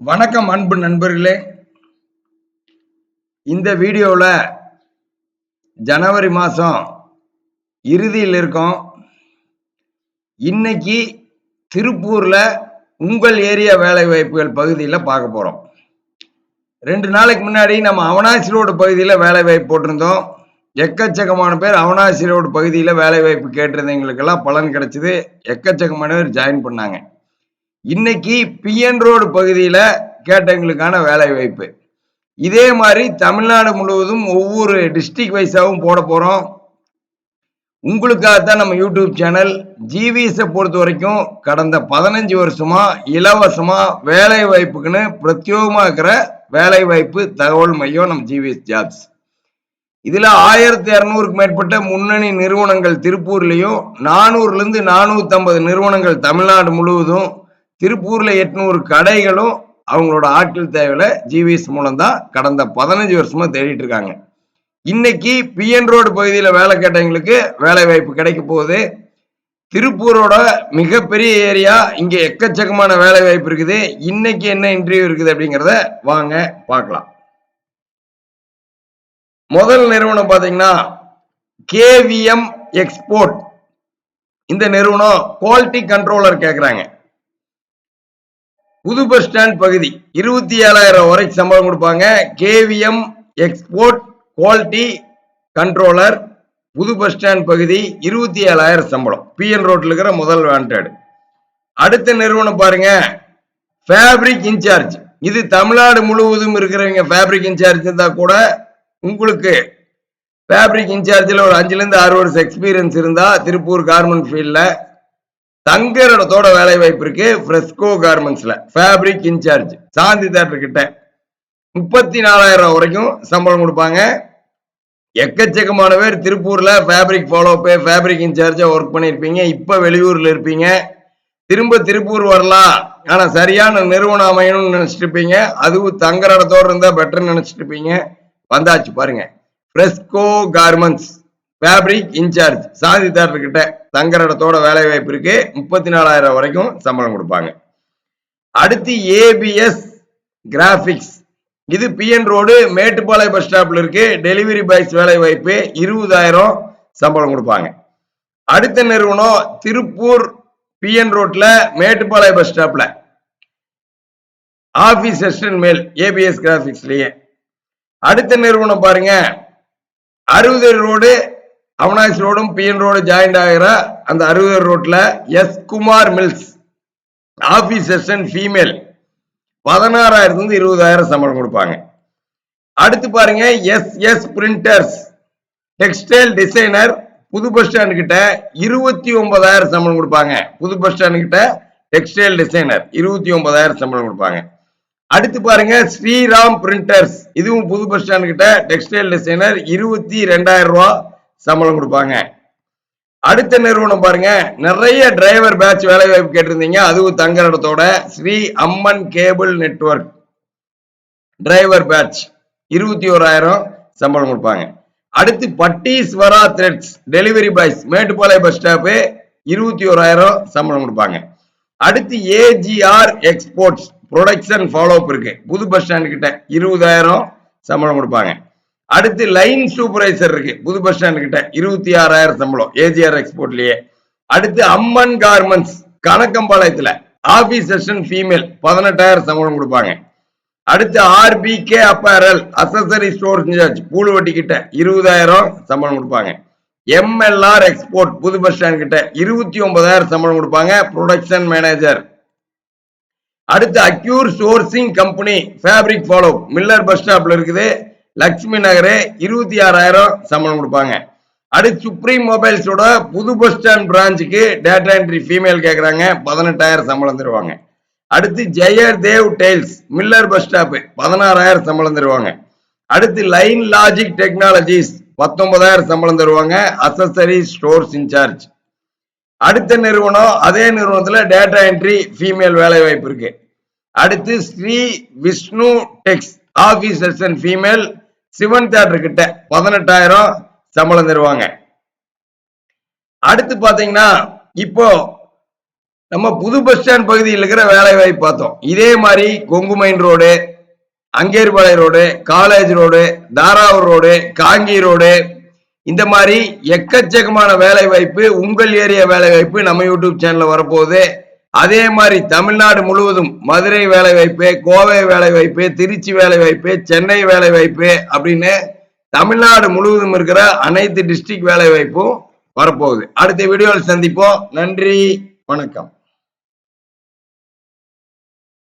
வணக்கம் அன்பு நண்பர்களே. இந்த வீடியோவில் ஜனவரி மாதம் இறுதியில் இருக்கோம். இன்னைக்கு திருப்பூரில் உங்கள் ஏரியா வேலை வாய்ப்புகள் பகுதியில் பார்க்க போகிறோம் ரெண்டு நாளைக்கு முன்னாடி நம்ம அவனாசி ரோடு பகுதியில் வேலை வாய்ப்பு போட்டிருந்தோம். எக்கச்சக்கமான பேர் அவனாசி ரோடு பகுதியில் வேலை வாய்ப்பு கேட்டிருந்தவங்களுக்கெல்லாம் பலன் கிடைச்சிது. எக்கச்சக்கமான பேர் ஜாயின் பண்ணாங்க. இன்னைக்கு பிஎன் ரோடு பகுதியில் கேட்டவங்களுக்கான வேலை வாய்ப்பு. இதே மாதிரி தமிழ்நாடு முழுவதும் ஒவ்வொரு டிஸ்ட்ரிக்ட் வைஸாகவும் போட போகிறோம் உங்களுக்காகத்தான் நம்ம யூடியூப் சேனல் ஜிவிஎஸை பொறுத்த வரைக்கும் கடந்த பதினஞ்சு வருஷமா இலவசமாக வேலை வாய்ப்புக்குன்னு பிரத்யோகமாக இருக்கிற வேலை வாய்ப்பு தகவல் மையம் நம்ம ஜிவிஎஸ் ஜாப்ஸ் இதில் ஆயிரத்தி இரநூறுக்கு மேற்பட்ட முன்னணி நிறுவனங்கள் திருப்பூர்லேயும் நானூறுலேருந்து நானூற்றம்பது நிறுவனங்கள் தமிழ்நாடு முழுவதும் திருப்பூர்ல எட்நூறு கடைகளும் அவங்களோட ஆட்கள் தேவையில ஜிவிஎஸ் மூலம் தான் கடந்த பதினஞ்சு வருஷமா தேடிட்டு இருக்காங்க. இன்னைக்கு பிஎன் ரோடு பகுதியில் வேலை கேட்டவங்களுக்கு வேலை வாய்ப்பு கிடைக்க போகுது. திருப்பூரோட மிகப்பெரிய ஏரியா இங்க எக்கச்சக்கமான வேலை வாய்ப்பு இருக்குது. இன்னைக்கு என்ன இன்டர்வியூ இருக்குது அப்படிங்கிறத வாங்க பார்க்கலாம். முதல் நிறுவனம் பார்த்தீங்கன்னா கேவிஎம் எக்ஸ்போர்ட் இந்த நிறுவனம் குவாலிட்டி கண்ட்ரோலர் கேட்குறாங்க புது பஸ் ஸ்டாண்ட் பகுதி. இருபத்தி ஏழாயிரம் வரைக்கும் சம்பளம் கொடுப்பாங்க. கேவிஎம் எக்ஸ்போர்ட் குவாலிட்டி கண்ட்ரோலர் புது பஸ் ஸ்டாண்ட் பகுதி இருபத்தி ஏழாயிரம் சம்பளம். பிஎன் ரோட்டில் இருக்கிற முதல் வாண்டட் அடுத்த நிறுவனம் பாருங்க. ஃபேப்ரிக் இன்சார்ஜ் இது தமிழ்நாடு முழுவதும் இருக்கிறவங்க ஃபேப்ரிக் இன்சார்ஜ் இருந்தால் கூட உங்களுக்கு ஃபேப்ரிக் இன்சார்ஜில் ஒரு அஞ்சுலேருந்து ஆறு வருஷம் எக்ஸ்பீரியன்ஸ் இருந்தால் திருப்பூர் கார்மெண்ட் ஃபீல்டில் தங்குற இடத்தோட வேலை வாய்ப்பு இருக்கு ஃப்ரெஸ்கோ கார்மெண்ட்ஸ்ல ஃபேப்ரிக் இன்சார்ஜ் சாந்தி தேட்டர் கிட்ட. முப்பத்தி நாலாயிரம் வரைக்கும் சம்பளம் கொடுப்பாங்க. எக்கச்சக்கமான பேர் திருப்பூர்ல ஃபேப்ரிக் ஃபாலோ ஃபேப்ரிக் இன்சார்ஜா ஒர்க் பண்ணியிருப்பீங்க. இப்ப வெளியூர்ல இருப்பீங்க. திரும்ப திருப்பூர் வரலாம். ஆனா சரியான நிறுவனம் அமையணும்னு நினைச்சிட்டு இருப்பீங்க அதுவும் தங்குற இடத்தோட இருந்தா பெட்டர்னு நினைச்சிட்டு இருப்பீங்க வந்தாச்சு பாருங்க. Fresco garments fabric in-charge Shanti theatre கிட்ட தங்குற இடத்தோட வேலை வாய்ப்பு இருக்கு. முப்பத்தி நாலாயிரம் வரைக்கும் சம்பளம் கொடுப்பாங்க. அடுத்து ஏபிஎஸ் கிராபிக்ஸ் இது பிஎன் ரோடு மேட்டுப்பாளையம் பஸ் ஸ்டாப்ல இருக்கு. டெலிவரி பாய்ஸ் வேலை வாய்ப்பு இருபதாயிரம் சம்பளம் கொடுப்பாங்க. அடுத்த நிறுவனம் திருப்பூர் பிஎன் ரோட்ல மேட்டுப்பாளையம் பஸ் ஸ்டாப்ல ஆபீஸ் அசிஸ்டன்ட் மேல் ஏபிஎஸ் கிராபிக்ஸ்லயே அடுத்த நிறுவனம் பாருங்க. அறுபது ரோடு அவனாசி ரோடும் பிஎன் ரோடு ஜாயிண்ட் ஆகிற அந்த அறுபது ரோட்ல S Kumar mills office session female பதினாறாயிரத்துல இருந்து இருபதாயிரம் சம்பளம் கொடுப்பாங்க. அடுத்து பாருங்க S S printers textile designer புது பஸ் ஸ்டாண்ட் கிட்ட இருபத்தி ஒன்பதாயிரம் சம்பளம் கொடுப்பாங்க. புது பஸ் ஸ்டாண்ட் கிட்ட டெக்ஸ்டைல் டிசைனர் இருபத்தி ஒன்பதாயிரம் சம்பளம் கொடுப்பாங்க. அடுத்து பாருங்க ஸ்ரீராம் பிரிண்டர்ஸ் இதுவும் புது பஸ் ஸ்டாண்ட் கிட்ட டெக்ஸ்டைல் டிசைனர் இருபத்தி ரெண்டாயிரம் ரூபா சம்பளம் கொடுப்பாங்க. அடுத்த நிறுவனம் பாருங்க. நிறைய டிரைவர் பேட்ச் வேலை வாய்ப்பு கேட்டிருந்தீங்க. அதுவும் தங்குற இடத்தோட Sri Amman cable network driver batch இருபத்தி ஓராயிரம் சம்பளம் கொடுப்பாங்க. அடுத்து Patteeswara threads delivery boys Mettupalayam bus stop இருபத்தி ஓராயிரம் சம்பளம் கொடுப்பாங்க. அடுத்து ஏஜிஆர் எக்ஸ்போர்ட்ஸ் ப்ரொடக்ஷன் ஃபாலோ இருக்கு. புது பஸ் ஸ்டாண்ட் கிட்ட இருபதாயிரம் சம்பளம் கொடுப்பாங்க. அடுத்து லைன் சூப்பர்வைசர் இருக்கு. புது பஸ் ஸ்டாண்ட் கிட்ட இருபத்தி ஆறாயிரம் சம்பளம். ஏஜிஆர் எக்ஸ்போர்ட்லயே அடுத்து அம்மன் கார்மெண்ட்ஸ் கணக்கம்பாளையத்துல ஆபீஸ் செஷன் ஃபீமேல் பதினெட்டாயிரம் சம்பளம் கொடுப்பாங்க. அடுத்து RPK apparel accessory store incharge Pooluvatti கிட்ட இருபதாயிரம் சம்பளம் கொடுப்பாங்க. எம்எல்ஆர் எக்ஸ்போர்ட் புது பஸ் ஸ்டாண்ட் கிட்ட இருபத்தி ஒன்பதாயிரம் சம்பளம் கொடுப்பாங்க. ப்ரொடக்ஷன் மேனேஜர் அடுத்து அக்யூர் sourcing company fabric follow Millar bus ஸ்டாப்ல இருக்குது. லக்ஷ்மி நகரே இருபத்தி ஆறாயிரம் சம்பளம் கொடுப்பாங்க. அடுத்து சுப்ரீம் மொபைல்ஸோட புது பஸ் ஸ்டாண்ட் பிரான்ச்சுக்கு டேட்டா என்ட்ரி ஃபீமேல் கேட்குறாங்க பதினெட்டாயிரம் சம்பளம் தருவாங்க. அடுத்து ஜெயர் தேவ் டெய்ல்ஸ் மில்லர் பஸ் ஸ்டாப்பு பதினாறாயிரம் சம்பளம் தருவாங்க. அடுத்து லைன் லாஜிக் டெக்னாலஜிஸ் பத்தொன்பதாயிரம் சம்பளம் தருவாங்க. அசசரி ஸ்டோர்ஸ் இன்சார்ஜ் அடுத்த நிறுவனம் அதே நிறுவனத்தில் டேட்டா என்ட்ரி ஃபீமேல் வேலை வாய்ப்பு இருக்கு. அடுத்து Sri Vishnu tex officers and female Sivan theatre கிட்ட பதினெட்டாயிரம் சம்பளம் தருவாங்க. அடுத்து பாத்தீங்கன்னா இப்போ நம்ம புது பஸ் ஸ்டாண்ட் பகுதியில் இருக்கிற வேலை வாய்ப்பு பார்த்தோம். இதே மாதிரி Kongu main road Angeripalayam road college road Tharavur road காங்கி road இந்த மாதிரி எக்கச்சக்கமான வேலை வாய்ப்பு உங்கள் ஏரியா வேலை வாய்ப்பு நம்ம யூடியூப் சேனல்ல வரப்போகுது. அதே மாதிரி தமிழ்நாடு முழுவதும் மதுரை வேலை வாய்ப்பு கோவை வேலை வாய்ப்பு திருச்சி வேலை வாய்ப்பு சென்னை வேலை வாய்ப்பு அப்படின்னு தமிழ்நாடு முழுவதும் இருக்கிற அனைத்து டிஸ்ட்ரிக்ட் வேலை வாய்ப்பும் வரப்போகுது. அடுத்த வீடியோவில் சந்திப்போம். நன்றி. வணக்கம்.